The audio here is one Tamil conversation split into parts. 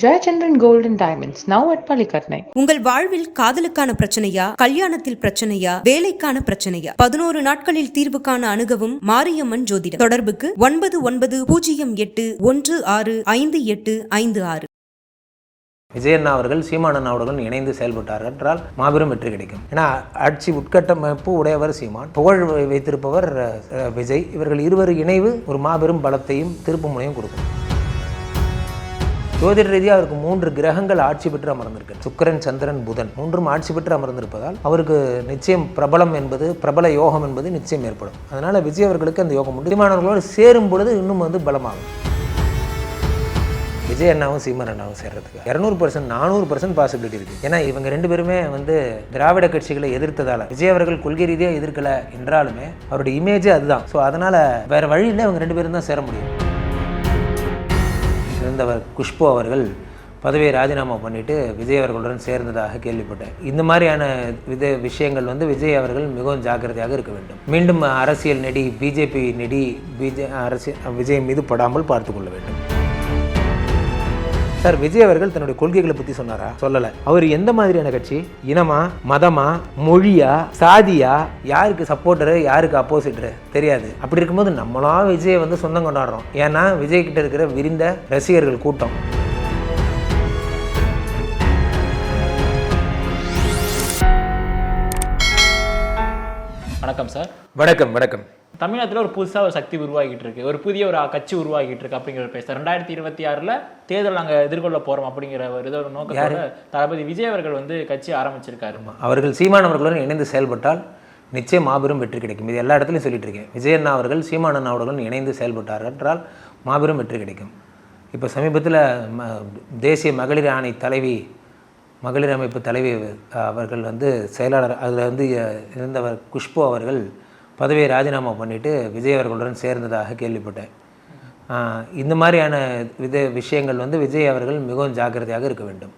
Jayachandran Gold and Diamonds, now at Palikatnai. உங்கள் வாழ்வில் காதலுக்கான பிரச்சனையா கல்யாணத்தில் பிரச்சனையா வேலைக்கான பிரச்சனையா? பதினோரு நாட்களில் தீர்வு காண அணுகவும் மாரியம்மன் ஜோதிடம். தொடர்புக்கு ஒன்பது ஒன்பது பூஜ்ஜியம் எட்டு ஒன்று ஆறு ஐந்து எட்டு ஐந்து ஆறு. விஜயண்ணா அவர்கள் சீமானண்ணா அவர்களும் இணைந்து செயல்பட்டார்கள் என்றால் மாபெரும் வெற்றி கிடைக்கும். ஏன்னா ஆட்சி உட்கட்டமைப்பு உடையவர் சீமான். புகழ் வைத்திருப்பவர் விஜய். இவர்கள் இருவர் இணைவு ஒரு மாபெரும் பலத்தையும் திருப்பு முனையும் கொடுக்கும். ஜோதிட ரீதியாக அவருக்கு மூன்று கிரகங்கள் ஆட்சி பெற்று அமர்ந்திருக்கு. சுக்கரன் சந்திரன் புதன் மூன்றும் ஆட்சி பெற்று அமர்ந்திருப்பதால் அவருக்கு நிச்சயம் பிரபலம் என்பது பிரபல யோகம் என்பது நிச்சயம் ஏற்படும். அதனால விஜய் அவர்களுக்கு அந்த யோகம் முடிமானவர்களோடு சேரும் பொழுது இன்னும் வந்து பலமாகும். விஜய் அண்ணாவும் சீமன் அண்ணாவும் சேர்றதுக்கு இரநூறு பர்சன்ட் நானூறு பர்சன்ட் பாசிபிலிட்டி இருக்குது ஏன்னா இவங்க ரெண்டு பேருமே வந்து திராவிட கட்சிகளை எதிர்த்ததால விஜய் அவர்கள் கொள்கை ரீதியாக எதிர்க்கல என்றாலுமே அவருடைய இமேஜே அதுதான். ஸோ அதனால வேற வழியில் இவங்க ரெண்டு பேரும் தான் சேர முடியும். இருந்தவர் குஷ்பு அவர்கள் பதவியை ராஜினாமா பண்ணிவிட்டு விஜய் அவர்களுடன் சேர்ந்ததாக கேள்விப்பட்டேன். இந்த மாதிரியான வித விஷயங்கள் வந்து விஜய் அவர்கள் மிகவும் ஜாக்கிரதையாக இருக்க வேண்டும். மீண்டும் அரசியல் நெடி பிஜேபி நெடி பிஜே அரசியல் விஜய் மீது படாமல் பார்த்து கொள்ள வேண்டும். சார் விஜய் அவர்கள் தன்னுடைய கொள்கைகளை பத்தி சொன்னாரா? சொல்லல. அவர் எந்த மாதிரியான கட்சி? இனமா மதமா மொழியா சாதியா? யாருக்கு சப்போர்ட்டரு யாருக்கு அப்போசிட்டரு தெரியாது. அப்படி இருக்கும்போது நம்மளா விஜயை வந்து சொந்தம் கொண்டாடுறோம். ஏன்னா விஜய் கிட்ட இருக்கிற விரிந்த ரசிகர்கள் கூட்டம். வணக்கம் சார். வணக்கம் வணக்கம். தமிழ்நாட்டில் ஒரு புதுசாக ஒரு சக்தி உருவாகிட்டு இருக்கு ஒரு புதிய ஒரு கட்சி உருவாகிட்டு இருக்கு அப்படிங்கிற பேச ரெண்டாயிரத்தி இருபத்தி ஆறில் தேர்தல் நாங்கள் எதிர்கொள்ள போறோம் அப்படிங்கிற ஒரு இதோ ஒரு நோக்கத்தோட தளபதி விஜய் அவர்கள் வந்து கட்சி ஆரம்பிச்சிருக்காரு. அவர்கள் சீமான் அவர்களுடன் இணைந்து செயல்பட்டால் நிச்சயம் மாபெரும் வெற்றி கிடைக்கும். இது எல்லா இடத்துலையும் சொல்லிட்டு இருக்கேன் விஜய் அண்ணா அவர்கள் சீமான் அண்ணா அவர்களுடன் இணைந்து செயல்பட்டார்கள் என்றால் மாபெரும் வெற்றி கிடைக்கும். இப்போ சமீபத்தில் ம தேசிய மகளிர் ஆணை தலைவி மகளிர் அமைப்பு தலைவி அவர்கள் வந்து செயலாளர் அதில் வந்து இருந்தவர் குஷ்பு அவர்கள் பதவியை ராஜினாமா பண்ணிட்டு விஜய் அவர்களுடன் சேர்ந்ததாக கேள்விப்பட்டேன். இந்த மாதிரியான வித விஷயங்கள் வந்து விஜய் அவர்கள் மிகவும் ஜாக்கிரதையாக இருக்க வேண்டும்.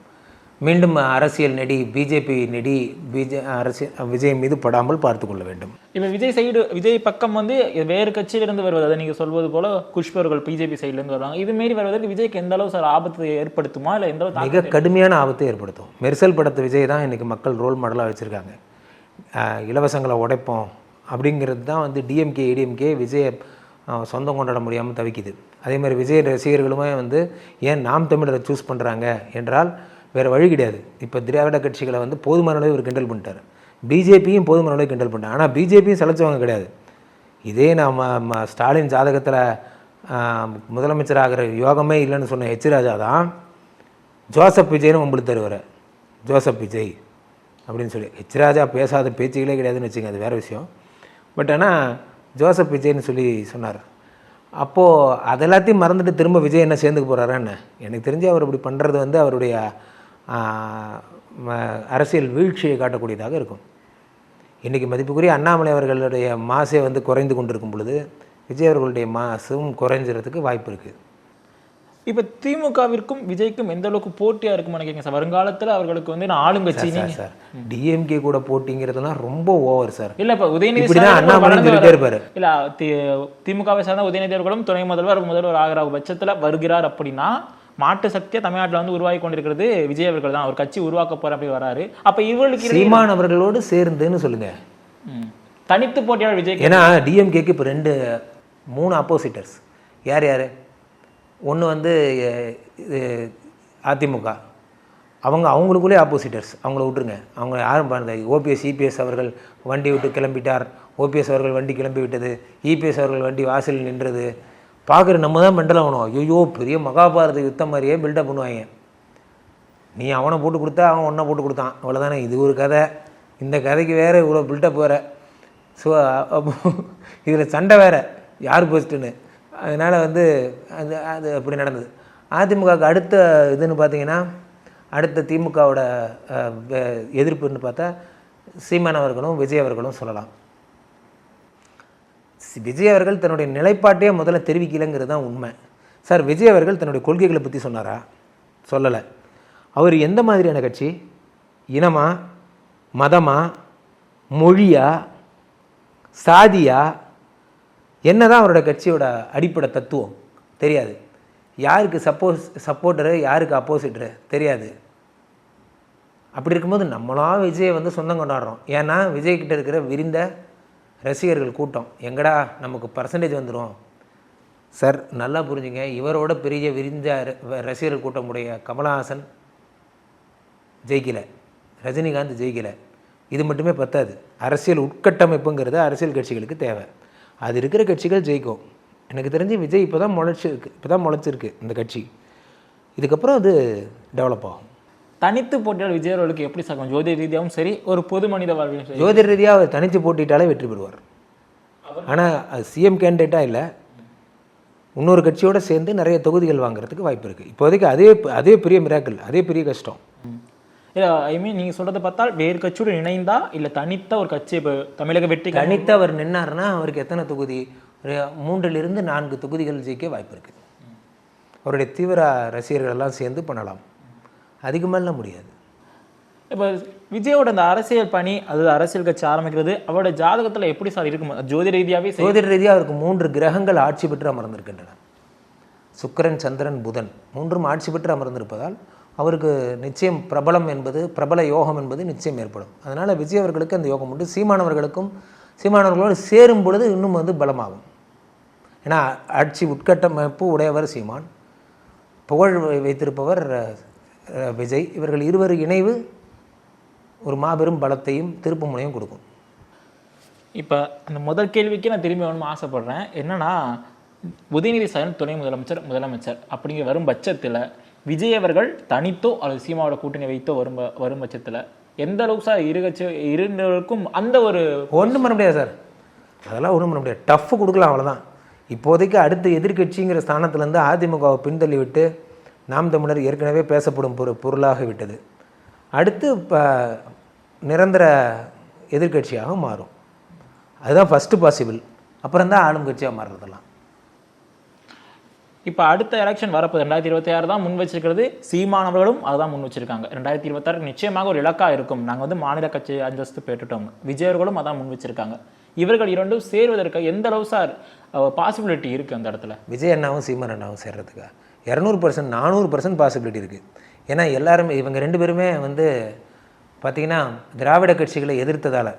மீண்டும் அரசியல் நெடி பிஜேபி நெடி பிஜே அரசியல் விஜய் மீது படாமல் பார்த்து கொள்ள வேண்டும். இப்போ விஜய் சைடு விஜய் பக்கம் வந்து வேறு கட்சியிலிருந்து வருவது அதை நீங்க சொல்வது போல குஷ்பு அவர்கள் பிஜேபி சைட்லேருந்து வருவாங்க. இது மாரி வருவதற்கு விஜய்க்கு எந்த அளவு சார் ஆபத்து ஏற்படுத்துமா இல்லை எந்த அளவு மிக கடுமையான ஆபத்தை ஏற்படுத்தும். மெர்சல் படத்தை விஜய் தான் இன்றைக்கி மக்கள் ரோல் மாடலாக வச்சுருக்காங்க. இலவசங்களை உடைப்போம். அப்படிங்கிறது தான் வந்து டிஎம்கே ஏடிஎம்கே விஜயை சொந்தம் கொண்டாட முடியாமல் தவிக்குது. அதே மாதிரி விஜய் ரசிகர்களுமே வந்து ஏன் நாம் தமிழரை சூஸ் பண்ணுறாங்க என்றால் வேறு வழி கிடையாது. இப்போ திராவிட கட்சிகளை வந்து போதுமான அளவு இவர் கிண்டல் பண்ணிட்டார். பிஜேபியும் போதுமான அளவு கிண்டல் பண்ணிட்டார். ஆனால் பிஜேபியும் சலைச்சவங்க கிடையாது. இதே நாம் ம- ஸ்டாலின் ஜாதகத்தில் முதலமைச்சராகிற யோகமே இல்லைன்னு சொன்ன ஹெச் ராஜா தான் ஜோசப் விஜய்னு உங்களுக்கு தருவார் ஜோசப் விஜய் அப்படின்னு சொல்லி. ஹெச் ராஜா பேசாத பேச்சுகளே கிடையாதுன்னு வச்சுங்க அது வேறு விஷயம். பட் ஆனால் ஜோசப் விஜய்னு சொல்லி சொன்னார். அப்போது அதெல்லாத்தையும் மறந்துட்டு திரும்ப விஜய் என்ன சேர்ந்துக்க போகிறாரா என்ன எனக்கு தெரிஞ்சு அவர் இப்படி பண்ணுறது வந்து அவருடைய அரசியல் வீழ்ச்சியை காட்டக்கூடியதாக இருக்கும். இன்றைக்கி மதிப்புக்குரிய அண்ணாமலை அவர்களுடைய மாசே வந்து குறைந்து கொண்டிருக்கும் பொழுது விஜய் அவர்களுடைய மாசும் குறைஞ்சிறதுக்கு வாய்ப்பு இருக்குது இப்போ திமுகவிற்கும் விஜய்க்கும் எந்த அளவுக்கு போட்டியா இருக்கும்னு நினைக்கிறீங்க சார்? வருங்காலத்துல அவர்களுக்கு வந்து நான் ஆளுங்கட்சி சார் நீங்க சார். டிஎம்கே கூட போட்டிங்கிறதுலாம் ரொம்ப ஓவர் சார். இல்ல இப்ப உதயநிதி இருப்பாரு. இல்ல திமுகவை சார்ந்த உதயநிதி அவர்களும் துணை முதல்வர் முதல்வர் ஆகிற பட்சத்துல வருகிறார் அப்படின்னா மாட்டு சக்தியா தமிழ்நாட்டுல வந்து உருவாகி கொண்டிருக்கிறது விஜய் அவர்கள் தான். ஒரு கட்சி உருவாக்க போற அப்படி வராரு. அப்ப இவர்களுக்கு சீமான் அவர்களோடு சேர்ந்துன்னு சொல்லுங்க. தனித்து போட்டியாளர் விஜய் ஏன்னா டிஎம்கேக்கு இப்போ ரெண்டு மூணு அப்போசிட்டர்ஸ் யார் யார்? ஒன்று வந்து இது அதிமுக. அவங்க அவங்களுக்குள்ளே ஆப்போசிட்டர்ஸ் அவங்கள விட்டுருங்க. அவங்க யாரும் பண்ணல ஓபிஎஸ் இபிஎஸ் அவர்கள் வண்டி விட்டு கிளம்பிட்டார். ஓபிஎஸ் அவர்கள் வண்டி கிளம்பி விட்டது. இபிஎஸ் அவர்கள் வண்டி வாசலில் நின்றது. பார்க்குற நம்ம தான் மெண்டல் ஆகணும். ஐயோ பெரிய மகாபாரத யுத்தம் மாதிரியே பில்டப் பண்ணுவாங்க. நீ அவனை போட்டு கொடுத்தா அவன் ஒன்றை போட்டு கொடுத்தான். அவ்வளோதானே இது ஒரு கதை. இந்த கதைக்கு வேறு இவ்வளோ பில்டப் வேறு ஸோ இதில் சண்டை வேறு. யார் பெஸ்ட்டுன்னு அதனால் வந்து அது அது அப்படி நடந்தது. அதிமுகவுக்கு அடுத்த இதுன்னு பார்த்தீங்கன்னா அடுத்த திமுகவோட எதிர்ப்புன்னு பார்த்தா சீமான் அவர்களும் விஜய் அவர்களும் சொல்லலாம். சி- விஜய் அவர்கள் தன்னுடைய நிலைப்பாட்டையே முதல்ல தெரிவிக்கலைங்கிறது தான் உண்மை. சார் விஜய் அவர்கள் தன்னுடைய கொள்கைகளை பற்றி சொன்னாரா? சொல்லலை. அவர் எந்த மாதிரியான கட்சி? இனமா மதமா மொழியா சாதியா என்னதான் அவரோட கட்சியோட அடிப்படை தத்துவம்? தெரியாது. யாருக்கு சப்போஸ் சப்போர்ட்டரு யாருக்கு அப்போசிட்டரு தெரியாது. அப்படி இருக்கும்போது நம்மளா விஜயை வந்து சொந்தம் கொண்டாடுறோம். ஏன்னா விஜய்கிட்ட இருக்கிற விரிந்த ரசிகர்கள் கூட்டம். எங்கடா நமக்கு பர்சன்டேஜ் வந்துடும் சார் நல்லா புரிஞ்சுங்க. இவரோட பெரிய விரிந்த ரசிகர் ரசிகர்கள் கூட்டமுடைய கமலஹாசன் ஜெயிக்கலை. ரஜினிகாந்த் ஜெயிக்கலை. இது மட்டுமே பத்தாது. அரசியல் உட்கட்டமைப்புங்கிறது அரசியல் கட்சிகளுக்கு தேவை. அது இருக்கிற கட்சிகள் ஜெயிக்கும். எனக்கு தெரிஞ்சு விஜய் இப்போ தான் முளைச்சிருக்கு இப்போ தான் முளைச்சிருக்கு இந்த கட்சி. இதுக்கப்புறம் அது டெவலப் ஆகும். தனித்து போட்டியாளர் விஜய் அவர்களுக்கு எப்படி சார் ஜோதி ரீதியாகவும் சரி ஒரு பொது மனித வாழ்விலும் சரி. ஜோதிட ரீதியாக அவர் தனித்து போட்டிட்டாலே வெற்றி பெறுவார். ஆனால் அது சிஎம் கேண்டிடேட்டாக இல்லை. இன்னொரு கட்சியோட சேர்ந்து நிறைய தொகுதிகள் வாங்குறதுக்கு வாய்ப்பு இருக்குது இப்போதைக்கு அதே அதே பெரிய மிராக்கிள் அதே பெரிய கஷ்டம். ஐ மீன் நீங்க சொல்றதை பார்த்தால் வேறு கட்சியுடன் இணைந்தா இல்ல தனித்த ஒரு கட்சி இப்போ தமிழக வெற்றி தனித்து அவர் நின்னாருன்னா அவருக்கு எத்தனை தொகுதி? ஒரு மூன்றிலிருந்து நான்கு தொகுதிகள் ஜெயிக்க வாய்ப்பு இருக்குது அவருடைய தீவிர ரசிகர்கள் எல்லாம் சேர்ந்து பண்ணலாம். அதிகமாகலாம் முடியாது. இப்போ விஜயோட அந்த அரசியல் பணி அது அரசியல் கட்சி ஆரம்பிக்கிறது அவரோட ஜாதகத்துல எப்படி சார் இருக்கும்? ஜோதி ரீதியாவே சரி ஜோதிட ரீதியாக அவருக்கு மூன்று கிரகங்கள் ஆட்சி பெற்று அமர்ந்திருக்கின்றன. சுக்கிரன் சந்திரன் புதன். மூன்றும் ஆட்சி பெற்று அமர்ந்திருப்பதால் அவருக்கு நிச்சயம் பிரபலம் என்பது பிரபல யோகம் என்பது நிச்சயம் ஏற்படும். அதனால் விஜய் அவர்களுக்கு அந்த யோகம் உண்டு. சீமானவர்களுக்கும் சீமானவர்களோடு சேரும் பொழுது இன்னும் வந்து பலமாகும். ஏன்னா ஆட்சி உட்கட்டமைப்பு உடையவர் சீமான் புகழ் வைத்திருப்பவர் விஜய். இவர்கள் இருவர் இணைவு ஒரு மாபெரும் பலத்தையும் திருப்பு முனையும் கொடுக்கும். இப்போ அந்த முதல் கேள்விக்கு நான் திரும்பி வரணும்னு ஆசைப்படுறேன். என்னன்னா உதயநிதி ஸ்டாலின் துணை முதலமைச்சர் முதலமைச்சர் அப்படிங்கிற வரும் பட்சத்தில் விஜய் அவர்கள் தனித்தோ அல்லது சீமாவோட கூட்டணி வைத்தோ வரும் வரும் பட்சத்தில் எந்த அளவுக்கு சார் இரு இருந்தவருக்கும் அந்த ஒரு ஒன்றும் பண்ண முடியாது சார். அதெல்லாம் ஒன்றும் பண்ண முடியாது. டஃப் கொடுக்கலாம் அவ்வளோதான் இப்போதைக்கு அடுத்த எதிர்க்கட்சிங்கிற ஸ்தானத்துலேருந்து அதிமுகவை பின்தள்ளி விட்டு நாம் தமிழர் ஏற்கனவே பேசப்படும் பொரு பொருளாக விட்டது. அடுத்து இப்போ நிரந்தர எதிர்கட்சியாக மாறும். அதுதான் ஃபஸ்ட்டு பாசிபிள் அப்புறம் தான் ஆளும் கட்சியாக மாறுறதெல்லாம். இப்போ அடுத்த எலெக்ஷன் வரப்போ ரெண்டாயிரத்தி இருபத்தி ஆறு தான் முன் வச்சிருக்கிறது. சீமானவர்களும் அதுதான் முன் வச்சிருக்காங்க. ரெண்டாயிரத்தி இருபத்தாறு நிச்சயமாக ஒரு இலக்கா இருக்கும். நாங்கள் வந்து மாநில கட்சி அந்தஸ்து பெற்றுட்டோம். விஜயர்களும் அதான் முன் வச்சிருக்காங்க. இவர்கள் இரண்டும் சேர்வதற்கு எந்த அளவு சார் பாசிபிலிட்டி இருக்கு அந்த இடத்துல? விஜய் அண்ணாவும் சீமன் அண்ணாவும் சேர்றதுக்கா? இரநூறு பர்சன்ட் நானூறு பர்சன்ட் பாசிபிலிட்டி இருக்குது ஏன்னா எல்லாருமே இவங்க ரெண்டு பேருமே வந்து பார்த்திங்கன்னா திராவிட கட்சிகளை எதிர்த்ததால்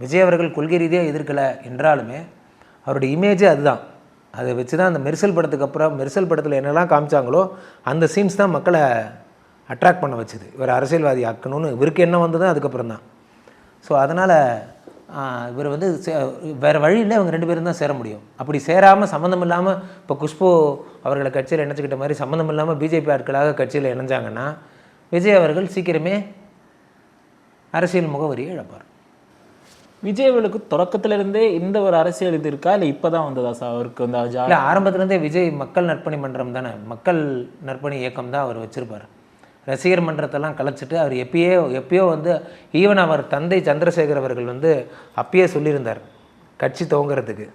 விஜய் அவர்கள் கொள்கை ரீதியாக எதிர்க்கலை என்றாலுமே அவருடைய இமேஜே அதுதான். அதை வச்சு தான் அந்த மெரிசல் படத்துக்கு அப்புறம் மெரிசல் படத்தில் என்னெல்லாம் காமிச்சாங்களோ அந்த சீன்ஸ் தான் மக்களை அட்ராக்ட் பண்ண வச்சுது. இவர் அரசியல்வாதி ஆக்கணும்னு இவருக்கு என்ன வந்ததும் அதுக்கப்புறம் தான். ஸோ அதனால் இவர் வந்து சே- வழியில் இவங்க ரெண்டு பேரும் தான் சேர முடியும். அப்படி சேராமல் சம்மந்தம் இல்லாமல் இப்போ குஷ்பு அவர்களை கட்சியில் இணைச்சிக்கிட்ட மாதிரி சம்மந்தம் இல்லாமல் பிஜேபி ஆட்களாக கட்சியில் இணைஞ்சாங்கன்னா விஜய் அவர்கள் சீக்கிரமே அரசியல் முகவரியை இழப்பார். விஜய் அவர்களுக்கு தொடக்கத்துல இருந்தே இந்த ஒரு அரசியல் இது இருக்கா? இல்லை இப்பதான் வந்ததா சார்? அவருக்கு வந்து இல்லை ஆரம்பத்துலேருந்தே விஜய் மக்கள் நற்பணி மன்றம் தானே. மக்கள் நற்பணி இயக்கம் தான் அவர் வச்சுருப்பார். ரசிகர் மன்றத்தெல்லாம் கலைச்சிட்டு அவர் எப்பயோ எப்பயோ வந்து ஈவன் அவர் தந்தை சந்திரசேகர் அவர்கள் வந்து அப்பயே சொல்லியிருந்தார் கட்சி துவங்குறதுக்கு.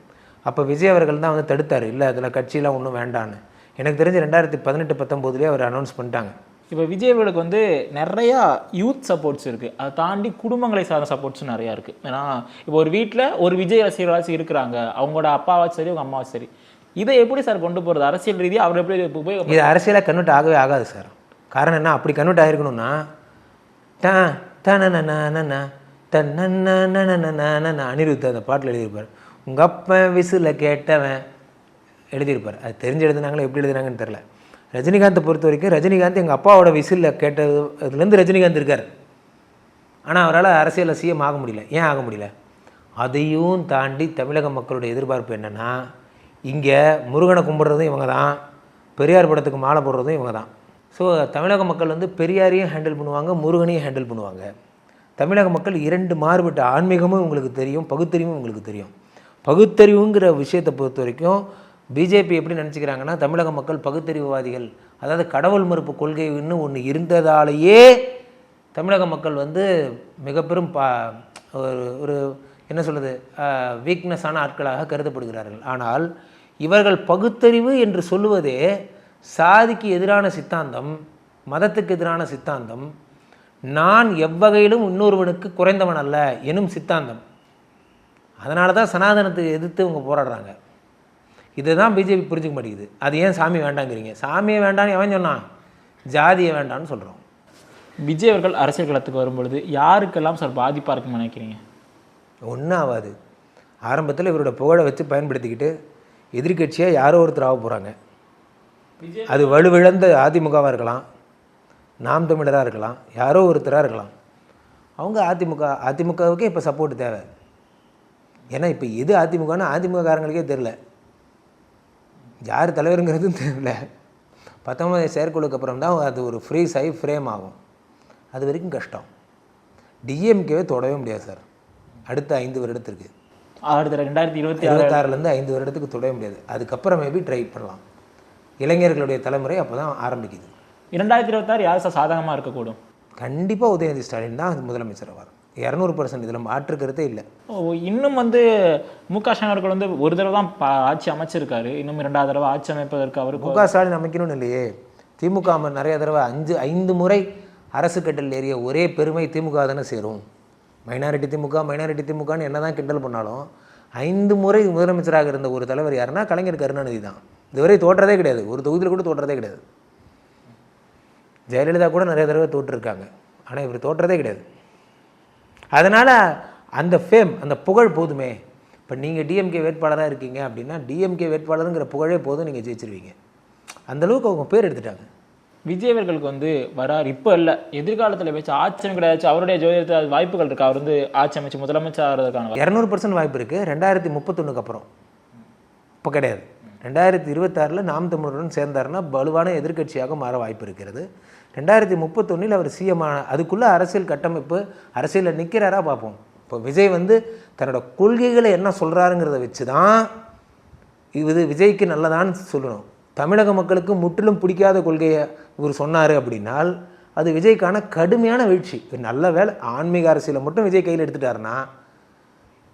அப்போ விஜய் அவர்கள் தான் வந்து தடுத்தார். இல்லை அதில் கட்சியெலாம் ஒன்றும் வேண்டான்னு. எனக்கு தெரிஞ்சு ரெண்டாயிரத்தி பதினெட்டு பத்தொம்போதுலேயே அவர் அனௌன்ஸ் பண்ணிட்டாங்க. இப்போ விஜய் வந்து நிறையா யூத் சப்போர்ட்ஸ் இருக்குது அதை தாண்டி குடும்பங்களை சார்ந்த சப்போர்ட்ஸும் நிறையா இருக்குது ஏன்னா இப்போ ஒரு வீட்டில் ஒரு விஜய் ரசிகர்களாச்சும் இருக்கிறாங்க அவங்களோட அப்பாவாச்சும் சரி அவங்க அம்மாவாச்சும் சரி இதை எப்படி சார் கொண்டு போகிறது அரசியல் ரீதியாக அவர் எப்படி போய் இது அரசியலாக கன்வெர்ட் ஆகவே ஆகாது சார் காரணம் என்ன அப்படி கன்வெர்ட் ஆகிருக்கணும்னா டா டன தன் அனிருத் அந்த பாட்டில் எழுதியிருப்பார் உங்கள் அப்பன் விசில் கேட்டவன் எழுதியிருப்பார் அது தெரிஞ்சு எழுதுனாங்களே எப்படி எழுதுனாங்கன்னு தெரில ரஜினிகாந்தை பொறுத்த வரைக்கும் ரஜினிகாந்த் எங்கள் அப்பாவோட விசிலில் கேட்டது அதுலேருந்து ரஜினிகாந்த் இருக்கார். ஆனால் அவரால் அரசியலில் சிஎம் ஆக முடியல. ஏன் ஆக முடியல? அதையும் தாண்டி தமிழக மக்களுடைய எதிர்பார்ப்பு என்னென்னா இங்கே முருகனை கும்பிட்றதும் இவங்க தான். பெரியார் படத்துக்கு மாலை போடுறதும் இவங்க தான். ஸோ தமிழக மக்கள் வந்து பெரியாரையும் ஹேண்டில் பண்ணுவாங்க முருகனையும் ஹேண்டில் பண்ணுவாங்க. தமிழக மக்கள் இரண்டு மாறுபட்ட ஆன்மீகமும் உங்களுக்கு தெரியும் பகுத்தறிவும் உங்களுக்கு தெரியும். பகுத்தறிவுங்கிற விஷயத்தை பொறுத்த வரைக்கும் பிஜேபி எப்படி நினச்சிக்கிறாங்கன்னா தமிழக மக்கள் பகுத்தறிவுவாதிகள். அதாவது கடவுள் மறுப்பு கொள்கைன்னு ஒன்று இருந்ததாலேயே தமிழக மக்கள் வந்து மிக பெரும் பா ஒரு ஒரு என்ன சொல்கிறது வீக்னஸான ஆட்களாக கருதப்படுகிறார்கள். ஆனால் இவர்கள் பகுத்தறிவு என்று சொல்லுவதே சாதிக்கு எதிரான சித்தாந்தம் மதத்துக்கு எதிரான சித்தாந்தம் நான் எவ்வகையிலும் இன்னொருவனுக்கு குறைந்தவன் அல்ல எனும் சித்தாந்தம். அதனால தான் சனாதனத்தை எதிர்த்து இவங்க போராடுறாங்க. இதை தான் பிஜேபி புரிஞ்சுக்க மாட்டேங்குது. அது ஏன் சாமி வேண்டாங்கிறீங்க? சாமியை வேண்டான்னு எவன் சொன்னான்? ஜாதியை வேண்டான்னு சொல்கிறோம் விஜய் அவர்கள் அரசியல் களத்துக்கு வரும்பொழுது யாருக்கெல்லாம் சார் பாதிப்பாக இருக்குன்னு நினைக்கிறீங்க? ஒன்றும் ஆகாது. ஆரம்பத்தில் இவரோட புகழை வச்சு பயன்படுத்திக்கிட்டு எதிர்க்கட்சியாக யாரோ ஒருத்தர் ஆக போகிறாங்க அது வலுவிழந்த அதிமுகவாக இருக்கலாம். நாம் தமிழராக இருக்கலாம். யாரோ ஒருத்தராக இருக்கலாம். அவங்க அதிமுக அதிமுகவுக்கே இப்போ சப்போர்ட் தேவை. ஏன்னா இப்போ எது அதிமுகன்னு அதிமுககாரங்களுக்கே தெரில யார் தலைவருங்கிறதும் தெரியல. பத்தொன்பது செயற்குழுக்கு அப்புறம் தான் அது ஒரு ஃப்ரீஸ் ஆகி ஃப்ரேம் ஆகும். அது வரைக்கும் கஷ்டம். டிஎம்கேவே தொடவே முடியாது சார். அடுத்த ஐந்து வருடத்திற்கு. அடுத்த ரெண்டாயிரத்தி இருபத்தி இருபத்தாறுலேருந்து ஐந்து வருடத்துக்கு தொடவே முடியாது. அதுக்கப்புறம் மேபி ட்ரை பண்ணலாம். இளைஞர்களுடைய தலைமுறை அப்போ தான் ஆரம்பிக்குது. இரண்டாயிரத்தி இருபத்தாறு யார் சார் சாதகமாக இருக்கக்கூடும்? கண்டிப்பாக உதயநிதி ஸ்டாலின் தான் முதலமைச்சர் வரும் இரநூறு பர்சன்ட் இதில் மாற்று கருத்தே இல்லை இன்னும் வந்து மு க ஸ்டாலின் அவர்கள் வந்து ஒரு தடவை தான் ஆட்சி அமைச்சிருக்காரு. இன்னும் இரண்டாவது தடவை ஆட்சி அமைப்பதற்கு அவருக்கு முக ஸ்டாலின் அமைக்கணும்னு இல்லையே. திமுக ம- நிறைய தடவை அஞ்சு ஐந்து முறை அரசு கட்டல் ஏறிய ஒரே பெருமை திமுக தானே சேரும். மைனாரிட்டி திமுக மைனாரிட்டி திமுகன்னு என்ன தான் கிண்டல் பண்ணாலும் ஐந்து முறை முதலமைச்சராக இருந்த ஒரு தலைவர் யாருன்னா கலைஞர் கருணாநிதி தான். இதுவரை தோற்றதே கிடையாது. ஒரு தொகுதியில் கூட தோற்றதே கிடையாது. ஜெயலலிதா கூட நிறைய தடவை தோற்றிருக்காங்க. ஆனால் இவர் தோற்றதே கிடையாது. அதனால் அந்த ஃபேம் அந்த புகழ் போதுமே. இப்போ நீங்கள் டிஎம்கே வேட்பாளராக இருக்கீங்க அப்படின்னா டிஎம்கே வேட்பாளருங்கிற புகழே போதும் நீங்கள் ஜெயிச்சிருவீங்க. அந்த அளவுக்கு அவங்க பேர் எடுத்துட்டாங்க. விஜய் அவர்களுக்கு வந்து வரார். இப்போ இல்லை. எதிர்காலத்தில் வச்சு ஆட்சி கிடையாது. அவருடைய ஜோதிடத்தில் வாய்ப்புகள் இருக்கா. அவர் வந்து ஆட்சி அமைச்சு முதலமைச்சர் ஆகிறதுக்கான இரநூறு பர்சன்ட் வாய்ப்பு இருக்குது ரெண்டாயிரத்தி முப்பத்தொன்னுக்கு அப்புறம். இப்போ கிடையாது. ரெண்டாயிரத்தி இருபத்தாறில் நாம் தமிழருடன் சேர்ந்தாருன்னா வலுவான எதிர்கட்சியாக மாற வாய்ப்பு இருக்கிறது ரெண்டாயிரத்தி முப்பத்தொன்னில் அவர் சிஎம் அதுக்குள்ளே அரசியல் கட்டமைப்பு அரசியலில் நிற்கிறாரா பார்ப்போம். இப்போ விஜய் வந்து தன்னோட கொள்கைகளை என்ன சொல்கிறாருங்கிறத வச்சு தான் இது விஜய்க்கு நல்லதான்னு சொல்லணும். தமிழக மக்களுக்கு முற்றிலும் பிடிக்காத கொள்கையை இவர் சொன்னார் அப்படின்னால் அது விஜய்க்கான கடுமையான வீழ்ச்சி. நல்ல வேலை. ஆன்மீக அரசியலை மட்டும் விஜய் கையில் எடுத்துட்டாருன்னா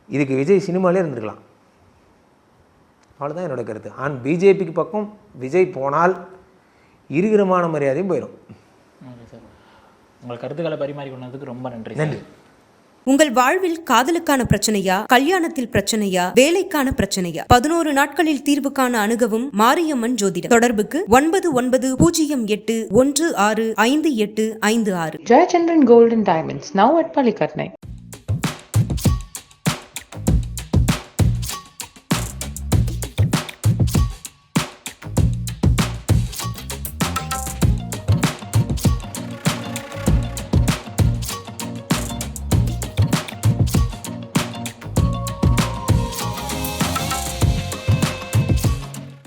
இதுக்கு விஜய் சினிமாலே இருந்திருக்கலாம். அவ்வளோதான் என்னோட கருத்து. ஆன் பிஜேபிக்கு பக்கம் விஜய் போனால் இருகிரமான மரியாதையும் போயிடும் உங்கள் கருத்துக்களை பரிமாறிக்கொண்டதுக்கு ரொம்ப நன்றி நன்றி. உங்கள் வாழ்வில் காதலுக்கான பிரச்சனையா கல்யாணத்தில் பிரச்சனையா வேலைக்கான பிரச்சனையா? பதினோரு நாட்களில் தீர்வு காண அணுகவும் மாரியம்மன் ஜோதிடம். தொடர்புக்கு ஒன்பது ஒன்பது பூஜ்ஜியம் எட்டு ஒன்று ஆறு ஐந்து எட்டு ஐந்து ஆறு. Gold and Diamonds, now at Palikatnai.